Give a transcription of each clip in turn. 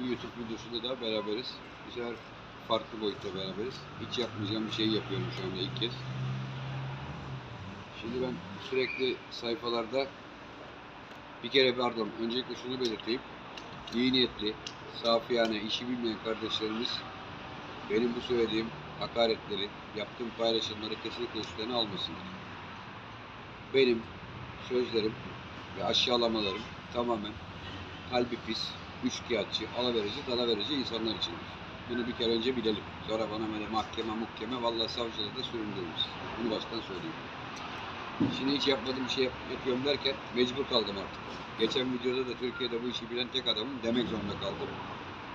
bir YouTube videosunda da beraberiz. Sefer farklı boyutta beraberiz. Hiç yapmayacağım bir şey yapıyorum şu anda ilk kez. Şimdi ben sürekli sayfalarda bir kere pardon öncelikle şunu belirteyim. İyi niyetli, safiyane, işi bilmeyen kardeşlerimiz benim bu söylediğim hakaretleri, yaptığım paylaşımları kesinlikle üstlerine almasınlar. Benim sözlerim ve aşağılamalarım tamamen kalbi pis, üçkağıtçı, alaverici, dalaverici insanlar içindir. Bunu bir kere önce bilelim. Sonra bana böyle mahkeme muhkeme vallahi savcılığı da süründürürüz. Bunu baştan söyleyeyim. Şimdi hiç yapmadığım bir şey yap- yapıyorum derken mecbur kaldım artık. Geçen videoda da Türkiye'de bu işi bilen tek adamım demek zorunda kaldım.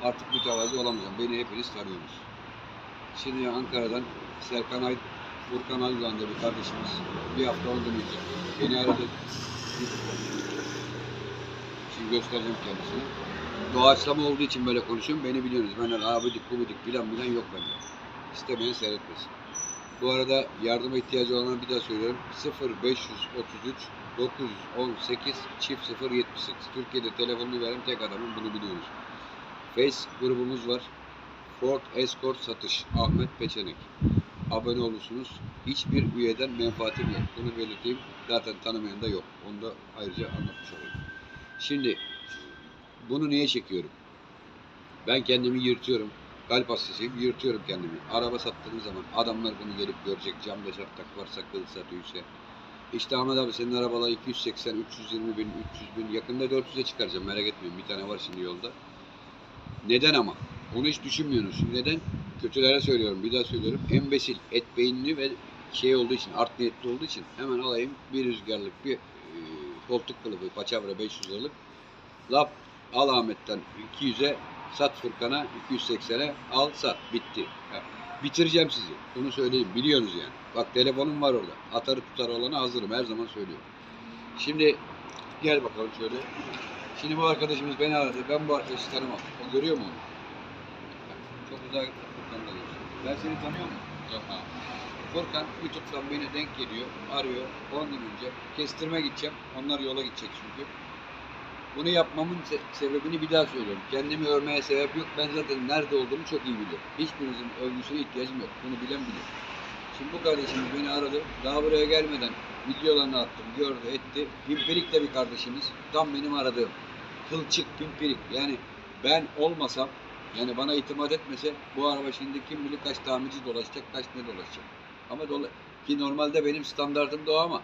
Artık mütevazi olamayacağım. Beni hepiniz tanıyorsunuz. Şimdi Ankara'dan Serkan Ay, Furkan diye bir kardeşimiz bir hafta oldu önce. Beni aradı. Şimdi göstereceğim kendisine. Doğaçlama olduğu için böyle konuşuyorum. Beni biliyorsunuz. Benden abidik gubidik bilen bilen yok bende. İstemeyen seyretmesin. Bu arada yardıma ihtiyacı olanlara bir daha söylüyorum. 0533 918 çift 078. Türkiye'de telefonunu veren tek adamım bunu biliyoruz. Face grubumuz var. Ford Escort satış. Ahmet Peçenek. Abone olursunuz. Hiçbir üyeden menfaatim yok. Bunu belirteyim. Zaten tanımayan da yok. Onu da ayrıca anlatmış olayım. Şimdi bunu niye çekiyorum? Ben kendimi yırtıyorum. Kalp hastasıyım. Yırtıyorum kendimi. Araba sattığım zaman adamlar bunu gelip görecek. Camda çatlak varsa, kılsa, tüyse. İşte Ahmet abi senin arabalar 280, 320 bin, 300 bin. Yakında 400'e çıkaracağım merak etmeyin. Bir tane var şimdi yolda. Neden ama? Onu hiç düşünmüyorsunuz. Neden? Kötülere söylüyorum. Bir daha söylüyorum. Embesil, et beyinli ve şey olduğu için, art niyetli olduğu için hemen alayım bir rüzgarlık bir e, koltuk kılıfı, paçavra 500 liralık. Lap al Ahmet'ten 200'e sat Furkan'a 280'e al sat bitti. Ya, bitireceğim sizi. Bunu söyleyeyim biliyorsunuz yani. Bak telefonum var orada. Atarı tutar olana hazırım her zaman söylüyorum. Şimdi gel bakalım şöyle. Şimdi bu arkadaşımız beni aradı. Ben bu arkadaşı tanımam. O görüyor mu onu? Çok uzak Furkan da. Ben seni tanıyor muyum? Yok abi. Furkan YouTube'dan beni denk geliyor, arıyor. 10 gün önce kestirme gideceğim. Onlar yola gidecek çünkü. Bunu yapmamın se- sebebini bir daha söylüyorum. Kendimi övmeye sebep yok. Ben zaten nerede olduğumu çok iyi biliyorum. Hiçbirinizin övgüsüne ihtiyacım yok. Bunu bilen bilir. Şimdi bu kardeşimiz beni aradı. Daha buraya gelmeden videolarını attım, gördü, etti. Pimpirik de bir kardeşimiz. Tam benim aradığım. Kılçık, pimpirik. Yani ben olmasam, yani bana itimat etmese bu araba şimdi kim bilir kaç tamirci dolaşacak, kaç ne dolaşacak. Ama dola ki normalde benim standartım da o ama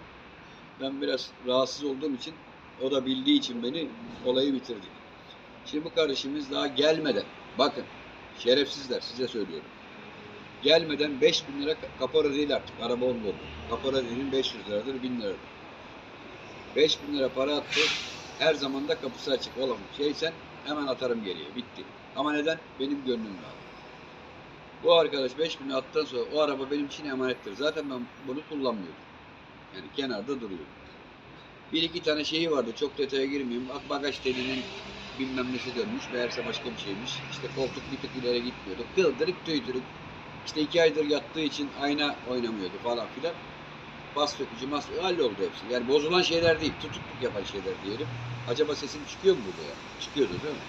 ben biraz rahatsız olduğum için o da bildiği için beni olayı bitirdik. Şimdi bu kardeşimiz daha gelmeden bakın şerefsizler size söylüyorum. Gelmeden 5000 lira ka- kapora değil artık araba onun oldu. Kapora değilin 500 liradır 1000 liradır. 5000 lira para attı. Her zaman da kapısı açık oğlum. Şeysen hemen atarım geriye. Bitti. Ama neden? Benim gönlüm var. Bu arkadaş 5000 lira attıktan sonra o araba benim için emanettir. Zaten ben bunu kullanmıyordum. Yani kenarda duruyor. Bir iki tane şeyi vardı. Çok detaya girmeyeyim. Bak bagaj telinin bilmem nesi dönmüş. Meğerse başka bir şeymiş. İşte koltuk bir tık ileri gitmiyordu. Kıldırık tüydürük. İşte iki aydır yattığı için ayna oynamıyordu falan filan. Bas sökücü, mas halloldu hepsi. Yani bozulan şeyler değil, tutukluk yapan şeyler diyelim. Acaba sesim çıkıyor mu burada ya? Çıkıyordu değil mi?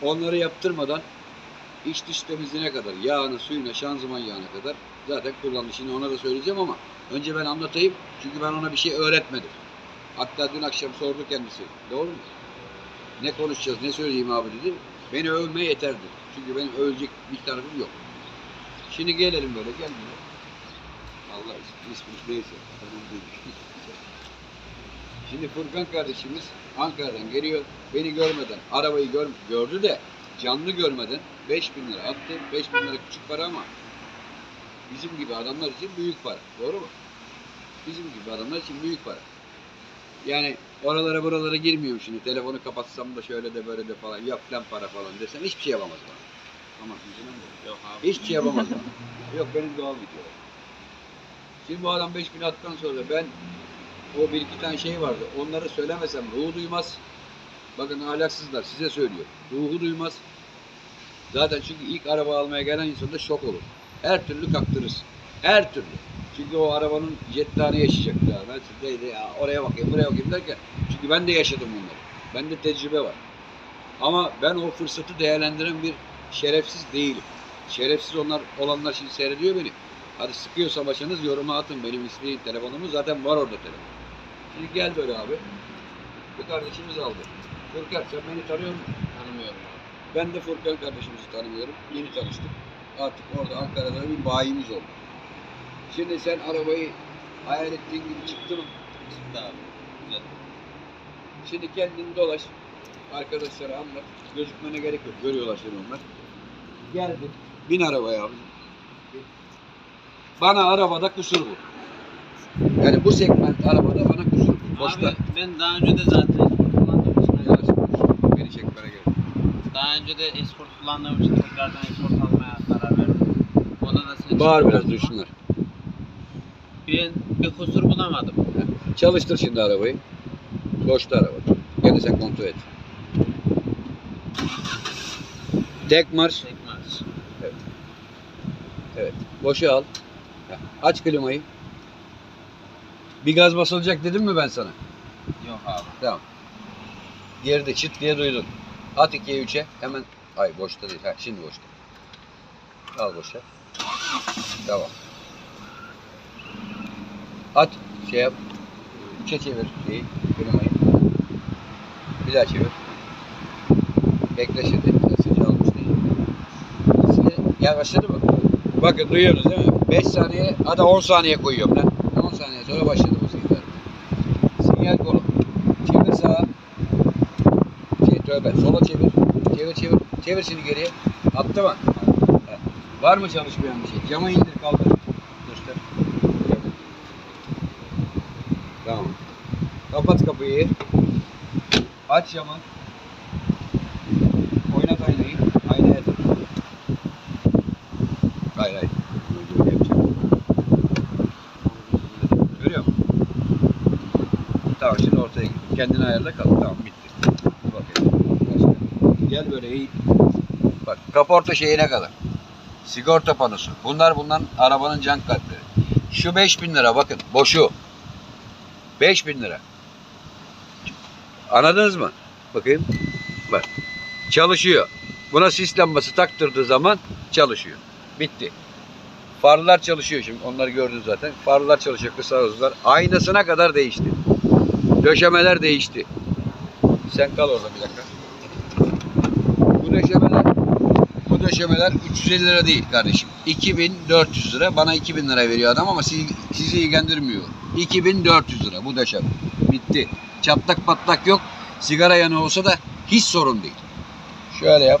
Onları yaptırmadan iç dış temizliğine kadar, yağına, suyuna, şanzıman yağına kadar zaten kullanışını ona da söyleyeceğim ama önce ben anlatayım. Çünkü ben ona bir şey öğretmedim. Hatta dün akşam sordu kendisi. Doğru mu? Ne konuşacağız, ne söyleyeyim abi dedi. Beni övme yeterdi. Çünkü benim övecek bir tarafım yok. Şimdi gelelim böyle, gel. Allah ismi, ismi neyse. Şimdi Furkan kardeşimiz Ankara'dan geliyor. Beni görmeden, arabayı gör, gördü de canlı görmeden 5000 lira attı. 5000 lira küçük para ama bizim gibi adamlar için büyük para. Doğru mu? Bizim gibi adamlar için büyük para. Yani oralara buralara girmiyorum şimdi. Telefonu kapatsam da şöyle de böyle de falan. Yok lan para falan desem hiçbir şey yapamaz bana. Ama? Yok abi. Hiçbir şey yapamaz bana. Yok benim doğal video. Şimdi bu adam 5000 attıktan sonra ben o bir iki tane şey vardı. Onları söylemesem ruhu duymaz. Bakın ahlaksızlar size söylüyor. Ruhu duymaz. Zaten çünkü ilk araba almaya gelen insan da şok olur. Her türlü kaktırırız. Her türlü. Çünkü o arabanın jettanı yaşayacak ya. Ben sizdeydi ya oraya bakayım buraya bakayım derken. Çünkü ben de yaşadım bunları. Bende tecrübe var. Ama ben o fırsatı değerlendiren bir şerefsiz değilim. Şerefsiz onlar olanlar şimdi seyrediyor beni. Hadi sıkıyorsa başınız yoruma atın. Benim isteğim telefonumu zaten var orada telefon. Şimdi gel böyle abi. Bu kardeşimiz aldı. Furkan sen beni tanıyor musun? Tanımıyorum. Ben de Furkan kardeşimizi tanımıyorum. Yeni tanıştık. Artık orada Ankara'da bir bayimiz oldu. Şimdi sen arabayı hayal ettiğin gibi çıktı mı? Çıktı abi. Güzel. Şimdi kendin dolaş. Arkadaşlara anlat. Gözükmene gerek yok. Görüyorlar seni onlar. Geldin. Bin arabaya abi. Bana arabada kusur bu. Yani bu segment arabada bana kusur bu. Boşta. Abi ben daha önce de zaten Escort kullandığım için Yavaş konuş. Beni çekmene gerek yok. daha önce de Escort kullandığım için tekrardan Escort almaya. Ona Bağır biraz duysunlar. Ben bir kusur bulamadım. Çalıştır şimdi arabayı. Boşta araba. Gene sen kontrol et. Tek marş. Çekmez. Evet. Boşa al. Heh. Aç klimayı. Bir gaz basılacak dedim mi ben sana? Yok abi. Tamam. Geride çıt diye duydun. At 2'ye 3'e hemen. Ay boşta değil. Ha, şimdi boşta. Al boşa. Tamam. At. Şey yap. 3'e çevir şeyi. Klimayı. Bir daha çevir. Bekle şimdi. Isıcı almış değil. Şimdi, gel başladı mı? Bakın duyuyorsunuz değil mi? 5 saniye, hadi 10 saniye koyuyorum lan. 10 saniye sonra başladı bu sinyal. Sinyal kolu. Çevir sağa. Şey, tövbe. Sola çevir. Çevir çevir. Çevir şimdi geriye. Attı mı? Var mı çalışmayan bir şey? Camı indir kaldır. Göster. Tamam. Kapat kapıyı. Aç camı. Oynat aynayı. Aynaya tut. Hayır hayır. Görüyor musun? Tamam şimdi ortaya git. Kendini ayarla kal. Tamam bitti. Başka. Gel böyle eğil. Bak kaporta şeyine kadar. Sigorta panosu. Bunlar bundan arabanın can kartları. Şu 5000 lira bakın. Boşu. 5000 lira. Anladınız mı? Bakayım. Bak. Çalışıyor. Buna sis lambası taktırdığı zaman çalışıyor. Bitti. Farlar çalışıyor şimdi. Onları gördün zaten. Farlar çalışıyor kısa hızlar. Aynasına kadar değişti. Döşemeler değişti. Sen kal orada bir dakika. Bu döşemeler döşemeler 350 lira değil kardeşim. 2400 lira. Bana 2000 lira veriyor adam ama sizi, sizi ilgilendirmiyor. 2400 lira bu döşeme. Bitti. Çatlak patlak yok. Sigara yanı olsa da hiç sorun değil. Şöyle yap.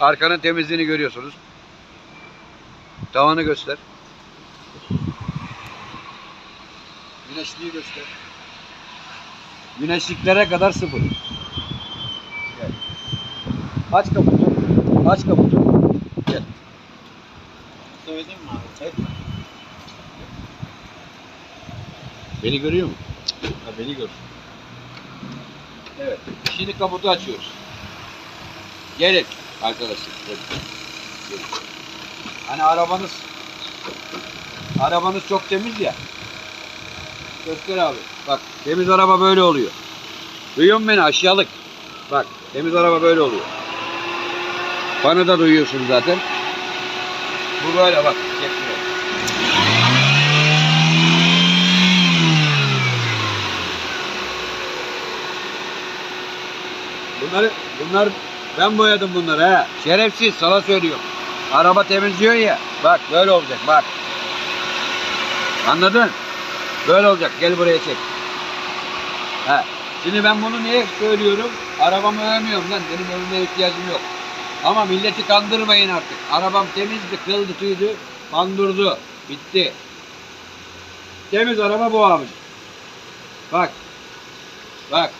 Arkanın temizliğini görüyorsunuz. Tavanı göster. Güneşliği göster. Güneşliklere kadar sıfır. Aç kaputu. Aç kaputu. Gel. Söyleyeyim mi abi? Evet. Beni görüyor mu? Ha, beni gör. Evet. Şimdi kaputu açıyoruz. Gelin arkadaşlar. Gelin. Gelin. Hani arabanız arabanız çok temiz ya. Göster abi. Bak temiz araba böyle oluyor. Duyuyor musun beni aşağılık? Bak temiz araba böyle oluyor. Bana da duyuyorsun zaten. Bu böyle bak. Çekmiyor. Bunları, bunlar ben boyadım bunları ha. Şerefsiz sana söylüyorum. Araba temizliyor ya. Bak böyle olacak bak. Anladın? Böyle olacak. Gel buraya çek. Ha. Şimdi ben bunu niye söylüyorum? Arabamı övmüyorum lan. Benim övmeye ihtiyacım yok. Ama milleti kandırmayın artık. Arabam temizdi, kıldı, tüydü. Kandurdu. Bitti. Temiz araba bu abi. Bak. Bak.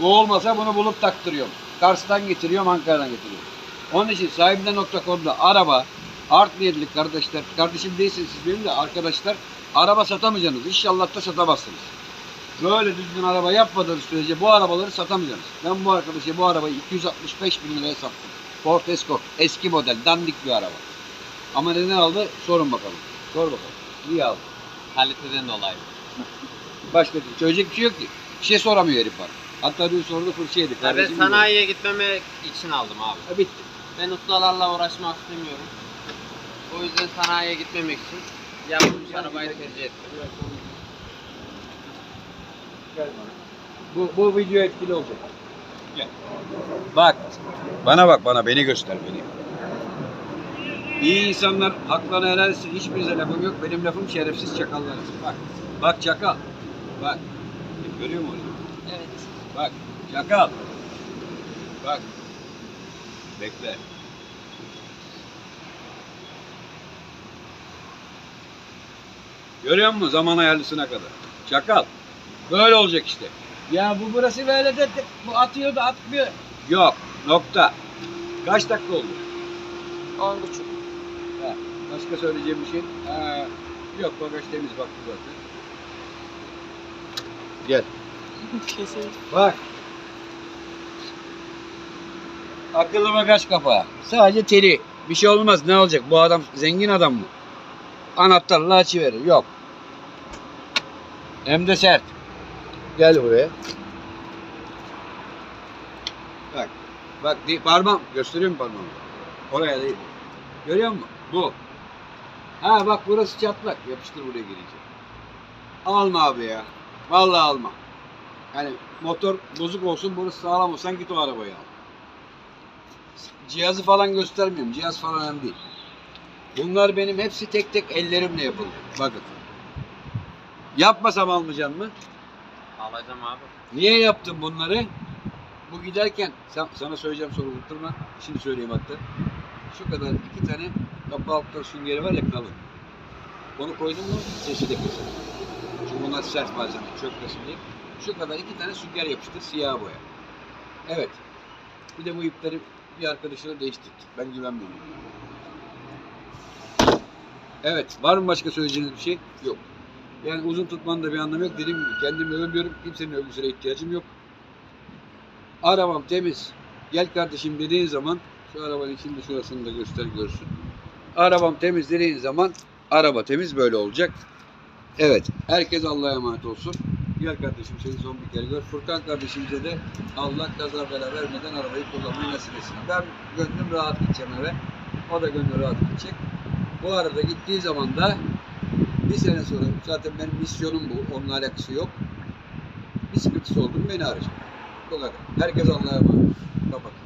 Bu olmasa bunu bulup taktırıyorum. Kars'tan getiriyorum, Ankara'dan getiriyorum. Onun için sahibinden.com'da araba art niyetli kardeşler, kardeşim değilsiniz siz benim de arkadaşlar araba satamayacaksınız. İnşallah da satamazsınız. Böyle düzgün araba yapmadığınız sürece bu arabaları satamayacaksınız. Ben bu arkadaşa bu arabayı 265 bin liraya sattım. Ford Escort. Eski model. Dandik bir araba. Ama neden aldı? Sorun bakalım. Sor bakalım. Niye aldı? Kaliteden dolayı. Başka bir söyleyecek bir şey yok ki. Bir şey soramıyor herif bana. Hatta dün sonra da fırça yedik. Ya ben Kardeşim sanayiye gitmemek için aldım abi. Ha, bitti. Ben ustalarla uğraşmak istemiyorum. O yüzden sanayiye gitmemek için yapılmış arabayı tercih ettim. Bu, bu video etkili olacak. Gel. Bak. Bana bak bana. Beni göster beni. İyi insanlar haklarını helal etsin. Hiçbirinize lafım yok. Benim lafım şerefsiz çakallar. Bak. Bak çakal. Bak. Görüyor musun? Evet. Bak. Çakal. Bak. Bekle. Görüyor musun? Zaman ayarlısına kadar. Çakal. Böyle olacak işte. Ya bu burası böyle de bu atıyor da atmıyor. Yok. Nokta. Kaç dakika oldu? On buçuk. Ha, başka söyleyeceğim bir şey? Ha, yok bagaj temiz baktı zaten. Gel. Kesin. Bak. Akıllı bagaj kapağı. Sadece teli. Bir şey olmaz. Ne olacak? Bu adam zengin adam mı? Anahtarla açıverir. Yok. Hem de sert. Gel buraya. Bak. Bak di- parmağım. Gösteriyor mu parmağımı? Oraya değil. Görüyor musun? Bu. Ha bak burası çatlak. Yapıştır buraya gelince. Alma abi ya. Vallahi alma. Yani motor bozuk olsun, burası sağlam olsan git o arabayı al. Cihazı falan göstermiyorum. Cihaz falan önemli değil. Bunlar benim hepsi tek tek ellerimle yapıldı. Bakın. Yapmasam almayacaksın mı? Alacağım abi. Niye yaptım bunları? Bu giderken sen, sana söyleyeceğim soru unutturma. Şimdi söyleyeyim hatta. Şu kadar iki tane kapı altında süngeri var ya kalın. Onu koydum mu sesi de keser. Çünkü bunlar sert malzeme çökmesin diye. Şu kadar iki tane sünger yapıştı siyah boya. Evet. Bir de bu ipleri bir arkadaşına değiştirdik. Ben güvenmiyorum. Evet. Var mı başka söyleyeceğiniz bir şey? Yok. Yani uzun tutmanın da bir anlamı yok. Dediğim gibi kendimi övmüyorum. Kimsenin övgüsüne ihtiyacım yok. Arabam temiz. Gel kardeşim dediğin zaman şu arabanın içinde şurasını da göster görsün. Arabam temiz dediğin zaman araba temiz böyle olacak. Evet. Herkes Allah'a emanet olsun. Gel kardeşim seni son bir kere gör. Furkan kardeşimize de Allah kaza bela vermeden arabayı kullanmayı nasip etsin. Ben gönlüm rahat gideceğim eve. O da gönlü rahat gidecek. Bu arada gittiği zaman da bir sene sonra zaten benim misyonum bu. Onunla alakası yok. Bir sıkıntısı oldu beni arayacak. Bu kadar. Herkes Allah'a emanet. Kapat.